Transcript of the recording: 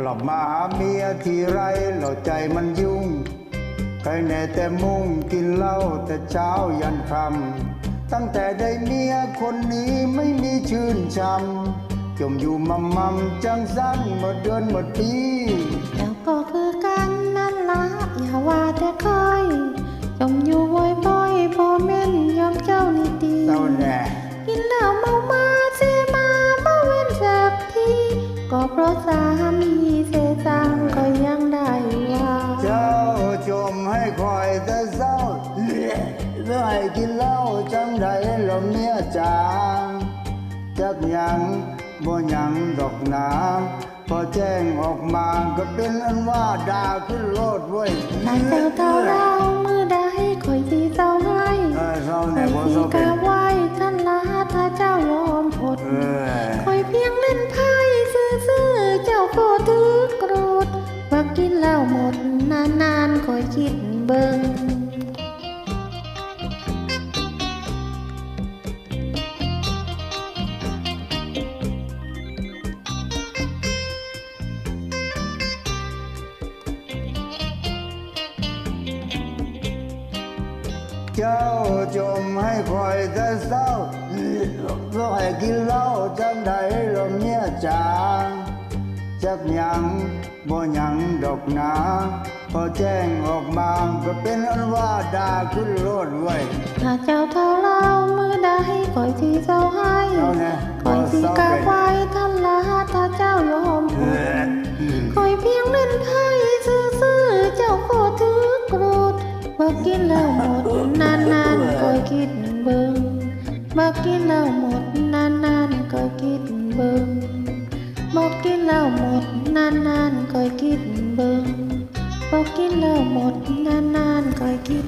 กลับมาหาเมียทีไรเราใจมันยุ่ง ใครแน่แต่มุ่งกินเหล้าแต่เช้ายันคำตั้งแต่ได้เมียคนนี้ไม่มีชื่นช่ำจมอยู่มัมมัมจังสั้นหมดเดือนหมดปี แต่เศร้าเลื่อยเลื่อยกินเหล้าจังใดเราเมียจ๋าจักหยังบ่หยังดอกหนาพอแจ้งออกมาก็เป็นอันว่าด่าขึ้นโลดเว้ยนายเจ้าเท่าเรามือใดคอยสีเจ้าให้เออเศร้าคในอยบ่สีเศร้าเป็กานไหว้ท่านละถ้าเจ้ายอมอดเออคอยเพียงเล่นไพ่ซื่อๆเจ้าก็ถือโกรธว่ากินเหล้าหมดนานๆคอยคิด เบิ่งเจ้าจมให้คอยแต่ จังใดเราเมียจ๋าจักหยังบ่หยังดอกหนา พอแจ้งออกมาก็เป็นอันว่าด่าขึ้นโลดเว้ยถ้าเจ้าเท่าเรามือใดคอยสีเจ้าให้เอาแน่คอยสีกาไว้ท่านละถ้าเจ้ายอมเออดอคอยเพียงเล่นไพ่ซื่อๆเจ้าก็ถือโกรธว่ากินเหล้าหมดนานๆคอยคิดเบิ่งว่ากินเหล้าหมดนานๆคอยคิดเบิ่ง บอกกินแล้วหมดนานนานคอยคิดเบิ่งบอกกินแล้วหมดนานนานคอยคิด